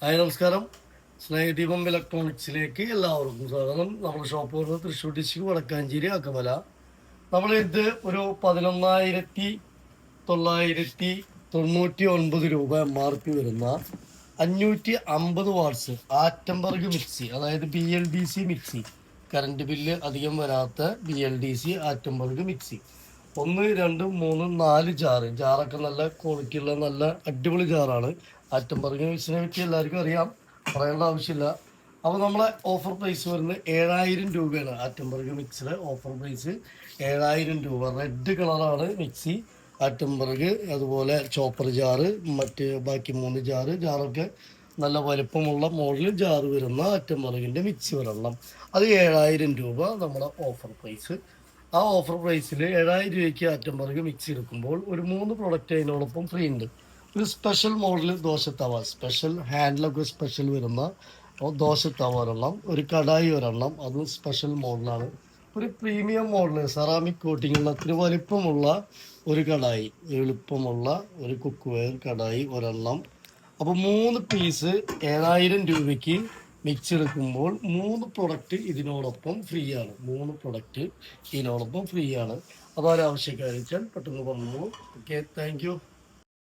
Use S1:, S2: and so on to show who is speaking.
S1: Hi നമസ്കാരം. സ്നേഹദീപം ഇലക്ട്രോണിക്സിലേക്ക് എല്ലാവർക്കും സ്വാഗതം. നമ്മുടെ ഷോപ്പ് വരുന്നത് തൃശ്ശൂർ ഡിസ്ട്രിക്ട് വടക്കാഞ്ചേരി അക്കമല നമ്മളിത് ഒരു പതിനൊന്നായിരത്തി തൊള്ളായിരത്തി തൊണ്ണൂറ്റി ഒൻപത് രൂപ എം ആർ പി വരുന്ന അഞ്ഞൂറ്റി അമ്പത് വാട്ട്സ് ആറ്റംബർഗ് മിക്സി അതായത് B L D C mixie. Current bill അധികം വരാത്ത B L D C Atomberg mixie. ഒന്ന് രണ്ട് മൂന്ന് നാല് ജാറ്. ജാറൊക്കെ നല്ല ക്വാളിറ്റിയുള്ള നല്ല അടിപൊളി ജാറാണ്. ആറ്റംബർഗ് വിഷയത്തിനെ പറ്റി എല്ലാവർക്കും അറിയാം. പറയേണ്ട ആവശ്യമില്ല. അപ്പോൾ നമ്മളെ ഓഫർ പ്രൈസ് വരുന്നത് ഏഴായിരം രൂപയാണ്. ആറ്റംബർഗ് മിക്സിയുടെ ഓഫർ പ്രൈസ് ഏഴായിരം രൂപ. റെഡ് കളറാണ് മിക്സി ആറ്റംബർഗ് അതുപോലെ ചോപ്പർ ജാറ് മറ്റ് ബാക്കി മൂന്ന് ജാറ്. ജാറൊക്കെ നല്ല വലുപ്പമുള്ള മോഡൽ ജാറ് വരുന്ന ആറ്റംബർഗിന്റെ മിക്സി ഒരെണ്ണം. അത് ഏഴായിരം രൂപ നമ്മളെ ഓഫർ പ്രൈസ് ആ ഓഫർ പ്രൈസിൽ ഏഴായിരം രൂപയ്ക്ക് ആറ്റംബർഗ് മിക്സി എടുക്കുമ്പോൾ ഒരു മൂന്ന് പ്രൊഡക്റ്റ് അതിനോടൊപ്പം ഫ്രീ ഉണ്ട്. ഒരു സ്പെഷ്യൽ മോഡൽ തവ സ്പെഷ്യൽ ഹാൻഡിലൊക്കെ സ്പെഷ്യൽ വരുന്ന തവ ഒരെണ്ണം ഒരു കടായി ഒരെണ്ണം. അതും സ്പെഷ്യൽ മോഡലാണ് ഒരു പ്രീമിയം മോഡൽ സെറാമിക് കോട്ടിങ്ങുള്ള അത്ര വലിപ്പമുള്ള ഒരു കടായി എളുപ്പമുള്ള ഒരു കുക്ക് വെയർ കടായി ഒരെണ്ണം. അപ്പോൾ മൂന്ന് പീസ് ഏഴായിരം രൂപയ്ക്ക് മിക്സ് എടുക്കുമ്പോൾ മൂന്ന് പ്രൊഡക്റ്റ് ഇതിനോടൊപ്പം ഫ്രീ ആണ്. മൂന്ന് പ്രൊഡക്റ്റ് ഇതിനോടൊപ്പം ഫ്രീ ആണ്. അപ്പോൾ ആവശ്യക്കാരിച്ചാൽ പെട്ടെന്ന് പറഞ്ഞു ഓക്കെ താങ്ക്